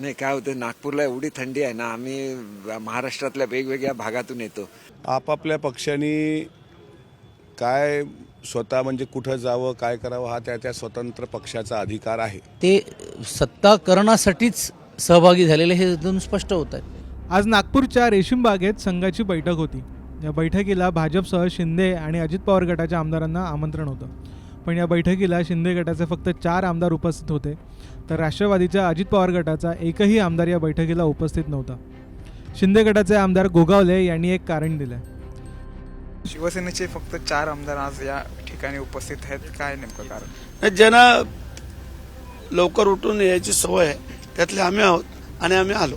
नाही काय होतं नागपूरला एवढी थंडी आहे ना आम्ही महाराष्ट्रातल्या वेगवेगळ्या भागातून येतो. आपापल्या पक्षांनी काय स्वतः म्हणजे कुठं जावं काय करावं हा त्या त्या स्वतंत्र पक्षाचा अधिकार आहे. ते सत्ताकरणासाठीच सहभागी झालेले हे दोन स्पष्ट होत आहेत. आज नागपूरच्या रेशीम बागेत संघाची बैठक होती. या बैठकीला भाजपसह शिंदे आणि अजित पवार गटाच्या आमदारांना आमंत्रण होतं. पण या बैठकीला शिंदे गटाचे फक्त चार आमदार उपस्थित होते. तर राष्ट्रवादीच्या अजित पवार गटाचा एकही आमदार या बैठकीला उपस्थित नव्हता. शिंदे गटाचे आमदार गोगावले यांनी एक कारण दिलं. शिवसेनेचे फक्त चार आमदार आज या ठिकाणी उपस्थित आहेत. काय नेमकं कारण? ज्यांना लवकर उठून यायची सवय आहे त्यातले आम्ही आहोत आणि आम्ही आलो.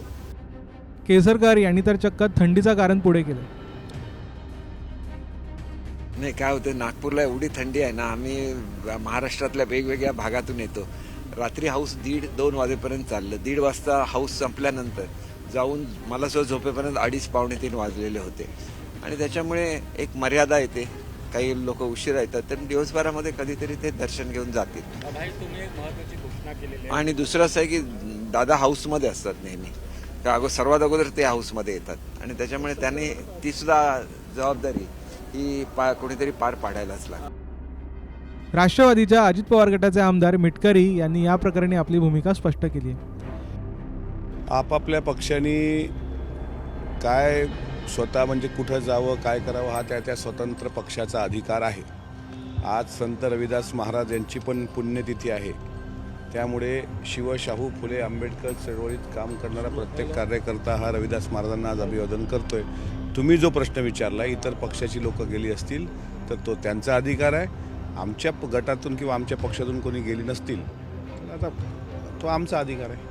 केसरकर यांनी तर चक्क थंडीचं कारण पुढे केलं. नाही काय होतं नागपूरला एवढी थंडी आहे ना आम्ही महाराष्ट्रातल्या वेगवेगळ्या भागातून येतो. रात्री हाऊस दीड दोन वाजेपर्यंत चाललं. दीड वाजता हाऊस संपल्यानंतर जाऊन मला सुद्धा झोपेपर्यंत अडीच पावणे तीन वाजलेले होते. आणि त्याच्यामुळे एक मर्यादा येते. काही लोक उशिरा येतात. तर दिवसभरामध्ये कधीतरी ते दर्शन घेऊन जातील. आणि दुसरं असं आहे की दादा हाऊसमध्ये असतात नेहमी. का अगो सर्वात अगोदर ते हाऊसमध्ये येतात. आणि त्याच्यामुळे त्यांनी ती सुद्धा जबाबदारी ही पा कोणीतरी पार पाडायलाच लागते राष्ट्रवादीच्या अजित पवार गटाचे आमदार मिटकरी यांनी या प्रकरणी आपली भूमिका स्पष्ट केली आहे. आपापल्या पक्षांनी काय स्वतः म्हणजे कुठं जावं काय करावं हा त्या त्या स्वतंत्र पक्षाचा अधिकार आहे. आज संत रविदास महाराज यांची पण पुण्यतिथी आहे. त्यामुळे शिवशाहू फुले आंबेडकर चळवळीत काम करणारा प्रत्येक कार्यकर्ता हा रविदास महाराजांना आज अभिवादन करतोय. तुम्ही जो प्रश्न विचारला इतर पक्षाची लोकं गेली असतील तर तो त्यांचा अधिकार आहे. आमच्या प- गटातून किंवा आमच्या पक्षातून कोणी गेली नसतील तर आता तो आमचा अधिकार आहे.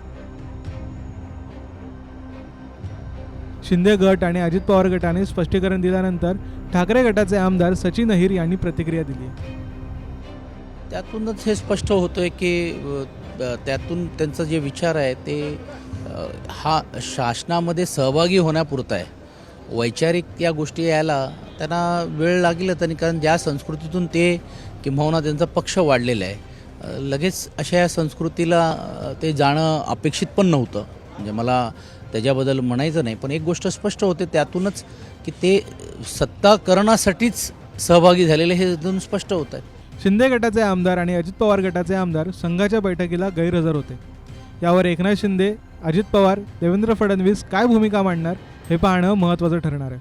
शिंदे गट आणि अजित पवार गटाने स्पष्टीकरण दिल्यानंतर ठाकरे गटाचे आमदार सचिन अहिर यांनी प्रतिक्रिया दिली आहे. त्यातूनच हे स्पष्ट होतंय की अ, त्यातून त्यांचा जे विचार आहे ते हा शासनामध्ये सहभागी होण्यापुरता आहे. वैचारिक या गोष्टी यायला त्यांना वेळ लागेलच आणि कारण ज्या संस्कृतीतून ते किंबहुना त्यांचा पक्ष वाढलेला आहे. लगेच अशा या संस्कृतीला ते जाणं अपेक्षित पण नव्हतं. म्हणजे मला त्याच्याबद्दल म्हणायचं नाही पण एक गोष्ट स्पष्ट होते त्यातूनच की ते सत्ताकरणासाठीच सहभागी झालेले हे दोन स्पष्ट होत आहेत. शिंदे गटाचे आमदार आणि अजित पवार गटाचे आमदार संघाच्या बैठकीला गैरहजर होते. यावर एकनाथ शिंदे अजित पवार देवेंद्र फडणवीस काय भूमिका मांडणार हे पाहणं महत्त्वाचं ठरणार आहे.